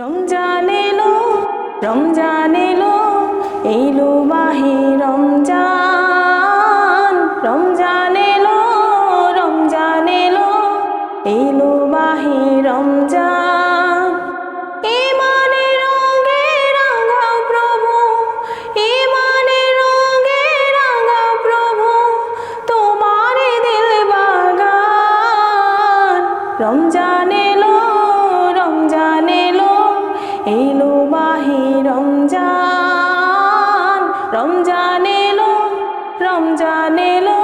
রমজান এলো রমজান এলো এলো মাহে রমজান। রমজান এলো রমজান এলো এলো মাহে রমজান। ইমানে রঙে রাঙাও প্রভু ইমানে রঙে রাঙাও প্রভু, তোমার দিল বাগান। রমজান এলো রমজান এলো এলো মাহি রমজান রমজান এলো রমজান এলো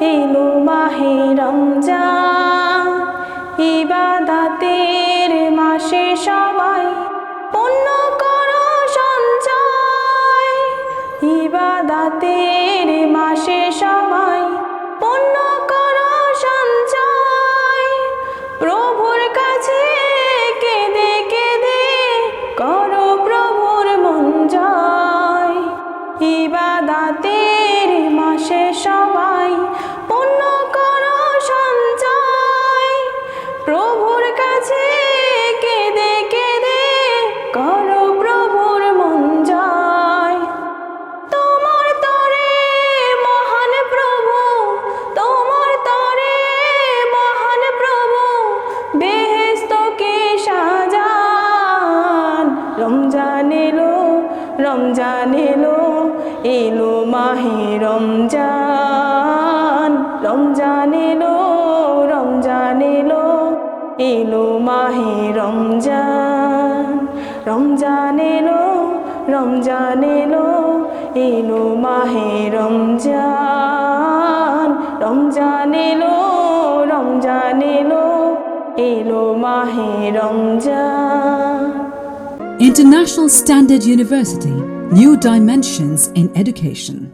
এলো মাহি রমজান। ইবাদাতের মাসে সবাই ইবাদাতের মাসে সবাই পূর্ণ করো সঞ্চয়। প্রভুর কাছে কেঁদে কেঁদে করো প্রভুর মন জয়। তোমার তরে মহান প্রভু, তোমার তরে মহান প্রভু, বেহেস্তকে সাজান। রমজান এলো রমজান এলো এলো মাহে রমজান রমজান এলো রমজান এলো এলো মাহে রমজান রমজান এলো রমজান এলো এলো মাহে রমজান রমজান এলো রমজান এলো এলো মাহে Ramzan International Standard University, New Dimensions in Education.